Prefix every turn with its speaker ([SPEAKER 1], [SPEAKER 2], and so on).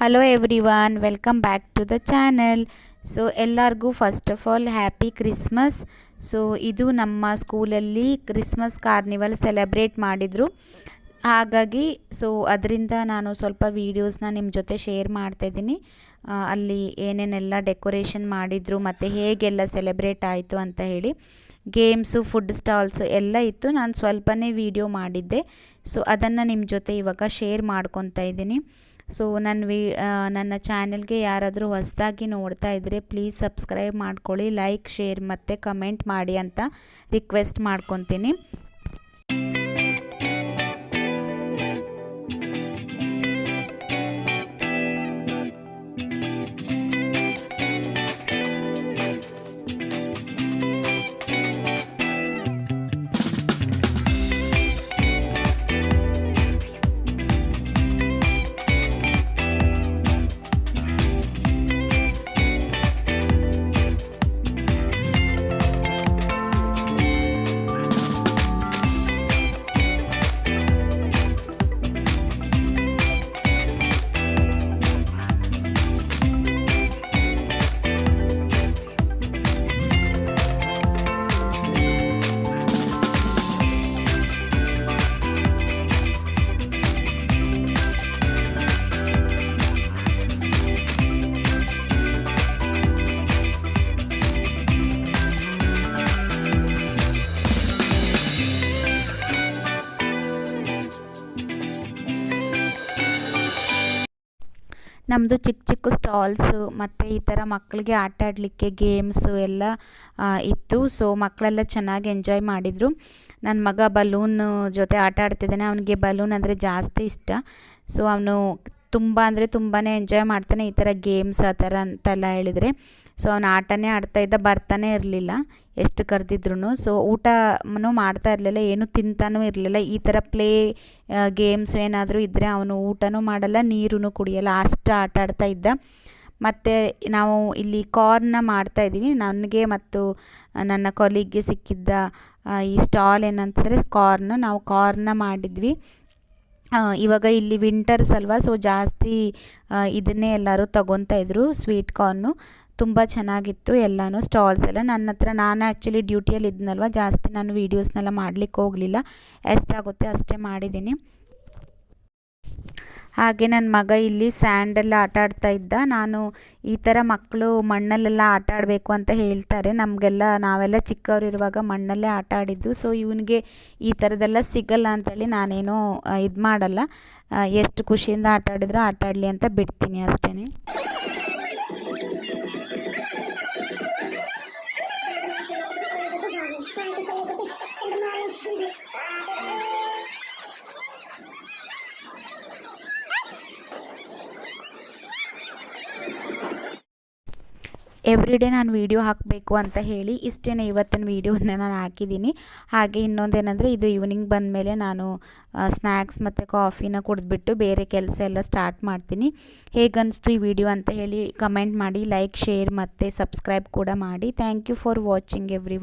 [SPEAKER 1] Hello every welcome back to the channel so ಎಲ್ಲರಿಗೂ first of all happy Christmas so ಇದು ನಮ್ಮ ಸ್ಕೂಲಲ್ಲಿ Christmas carnival celebrate ಮಾಡಿದರು. ಹಾಗಾಗಿ ಸೊ ಅದರಿಂದ ನಾನು ಸ್ವಲ್ಪ ವೀಡಿಯೋಸ್ನ ನಿಮ್ಮ ಜೊತೆ ಶೇರ್ ಮಾಡ್ತಾಯಿದ್ದೀನಿ ಅಲ್ಲಿ ಏನೇನೆಲ್ಲ ಡೆಕೋರೇಷನ್ ಮಾಡಿದರು, ಮತ್ತು ಹೇಗೆಲ್ಲ ಸೆಲೆಬ್ರೇಟ್ ಆಯಿತು ಅಂತ ಹೇಳಿ. ಗೇಮ್ಸು ಫುಡ್ ಸ್ಟಾಲ್ಸು ಎಲ್ಲ ಇತ್ತು. ನಾನು ಸ್ವಲ್ಪನೇ ವೀಡಿಯೋ ಮಾಡಿದ್ದೆ. ಸೊ ಅದನ್ನು ನಿಮ್ಮ ಜೊತೆ ಇವಾಗ ಶೇರ್ ಮಾಡ್ಕೊತಾ ಇದ್ದೀನಿ. ಸೊ ನನ್ನ ವಿ ನನ್ನ ಚಾನೆಲ್ಗೆ ಯಾರಾದರೂ ಹೊಸದಾಗಿ ನೋಡ್ತಾ ಇದ್ದರೆ ಪ್ಲೀಸ್ ಸಬ್ಸ್ಕ್ರೈಬ್ ಮಾಡ್ಕೊಳ್ಳಿ ಲೈಕ್ ಶೇರ್ ಮತ್ತು ಕಮೆಂಟ್ ಮಾಡಿ ಅಂತ ರಿಕ್ವೆಸ್ಟ್ ಮಾಡ್ಕೊತೀನಿ. ನಮ್ಮದು ಚಿಕ್ಕ ಚಿಕ್ಕ ಸ್ಟಾಲ್ಸು ಮತ್ತು ಈ ಥರ ಮಕ್ಕಳಿಗೆ ಆಟ ಆಡಲಿಕ್ಕೆ ಗೇಮ್ಸು ಎಲ್ಲ ಇತ್ತು. ಸೊ ಮಕ್ಕಳೆಲ್ಲ ಚೆನ್ನಾಗಿ ಎಂಜಾಯ್ ಮಾಡಿದರು. ನನ್ನ ಮಗ ಬಲೂನ್ ಜೊತೆ ಆಟ ಆಡ್ತಿದ್ದಾನೆ. ಅವನಿಗೆ ಬಲೂನ್ ಅಂದರೆ ಜಾಸ್ತಿ ಇಷ್ಟ. ಸೊ ಅವನು ತುಂಬ ಅಂದರೆ ತುಂಬಾ ಎಂಜಾಯ್ ಮಾಡ್ತಾನೆ ಈ ಥರ ಗೇಮ್ಸ್ ಆ ಥರ ಅಂತೆಲ್ಲ ಹೇಳಿದರೆ. ಸೊ ಅವನು ಆಟನೇ ಆಡ್ತಾ ಇದ್ದ ಬರ್ತಾನೆ ಇರಲಿಲ್ಲ, ಎಷ್ಟು ಕರೆದಿದ್ರು ಸೊ ಊಟನೂ ಮಾಡ್ತಾ ಇರಲಿಲ್ಲ, ಏನು ತಿಂತಾನೂ ಇರಲಿಲ್ಲ. ಈ ಥರ ಪ್ಲೇ ಗೇಮ್ಸ್ ಏನಾದರೂ ಇದ್ದರೆ ಅವನು ಊಟನೂ ಮಾಡಲ್ಲ ನೀರೂ ಕುಡಿಯಲ್ಲ. ಅಷ್ಟು ಆಟ ಆಡ್ತಾ ಇದ್ದ. ಮತ್ತು ನಾವು ಇಲ್ಲಿ ಕಾರ್ನ ಮಾಡ್ತಾ ಇದ್ದೀವಿ. ನನಗೆ ಮತ್ತು ನನ್ನ ಕೊಲೀಗ್ಗೆ ಸಿಕ್ಕಿದ್ದ ಈ ಸ್ಟಾಲ್ ಏನಂತಂದರೆ ಕಾರ್ನ್ ನಾವು ಕಾರ್ನ ಮಾಡಿದ್ವಿ. ಇವಾಗ ಇಲ್ಲಿ ವಿಂಟರ್ಸ್ ಅಲ್ವಾ ಸೊ ಜಾಸ್ತಿ ಇದನ್ನೇ ಎಲ್ಲರೂ ತೊಗೊತಾ ಇದ್ರು ಸ್ವೀಟ್ ಕಾರ್ನು ತುಂಬ ಚೆನ್ನಾಗಿತ್ತು ಎಲ್ಲನೂ ಸ್ಟಾಲ್ಸ್ ಎಲ್ಲ. ನನ್ನ ಹತ್ರ ನಾನು ಆ್ಯಕ್ಚುಲಿ ಡ್ಯೂಟಿಯಲ್ಲಿ ಇದ್ನಲ್ವ, ಜಾಸ್ತಿ ನಾನು ವೀಡಿಯೋಸ್ನೆಲ್ಲ ಮಾಡಲಿಕ್ಕೆ ಹೋಗಲಿಲ್ಲ. ಎಷ್ಟಾಗುತ್ತೆ ಅಷ್ಟೇ ಮಾಡಿದ್ದೀನಿ. ಹಾಗೆ ನನ್ನ ಮಗ ಇಲ್ಲಿ ಸ್ಯಾಂಡೆಲ್ಲ ಆಟ ಆಡ್ತಾ ಇದ್ದ. ನಾನು ಈ ಥರ ಮಕ್ಕಳು ಮಣ್ಣಲ್ಲೆಲ್ಲ ಆಟ ಆಡಬೇಕು ಅಂತ ಹೇಳ್ತಾರೆ. ನಮಗೆಲ್ಲ, ನಾವೆಲ್ಲ ಚಿಕ್ಕವರಿರುವಾಗ ಮಣ್ಣಲ್ಲೇ ಆಟ ಆಡಿದ್ದು ಸೊ ಇವನಿಗೆ ಈ ಥರದ್ದೆಲ್ಲ ಸಿಗಲ್ಲ ಅಂತೇಳಿ ನಾನೇನು ಇದು ಮಾಡಲ್ಲ. ಎಷ್ಟು ಖುಷಿಯಿಂದ ಆಟ ಆಡಿದ್ರೂ ಆಟ ಆಡಲಿ ಅಂತ ಬಿಡ್ತೀನಿ ಅಷ್ಟೇ ಡೇ ನಾನು ವೀಡಿಯೋ ಹಾಕಬೇಕು ಅಂತ ಹೇಳಿ ಇಷ್ಟೇನೆ ಇವತ್ತಿನ ವೀಡಿಯೋನ ನಾನು ಹಾಕಿದ್ದೀನಿ. ಹಾಗೆ ಇನ್ನೊಂದೇನೆಂದರೆ ಇದು ಈವ್ನಿಂಗ್ ಬಂದಮೇಲೆ ನಾನು ಸ್ನ್ಯಾಕ್ಸ್ ಮತ್ತು ಕಾಫಿನ ಕುಡಿದ್ಬಿಟ್ಟು ಬೇರೆ ಕೆಲಸ ಎಲ್ಲ ಸ್ಟಾರ್ಟ್ ಮಾಡ್ತೀನಿ. ಹೇಗನ್ನಿಸ್ತು ಈ ವಿಡಿಯೋ ಅಂತ ಹೇಳಿ ಕಮೆಂಟ್ ಮಾಡಿ ಲೈಕ್ ಶೇರ್ ಮತ್ತು ಸಬ್ಸ್ಕ್ರೈಬ್ ಕೂಡ ಮಾಡಿ. Thank you for watching every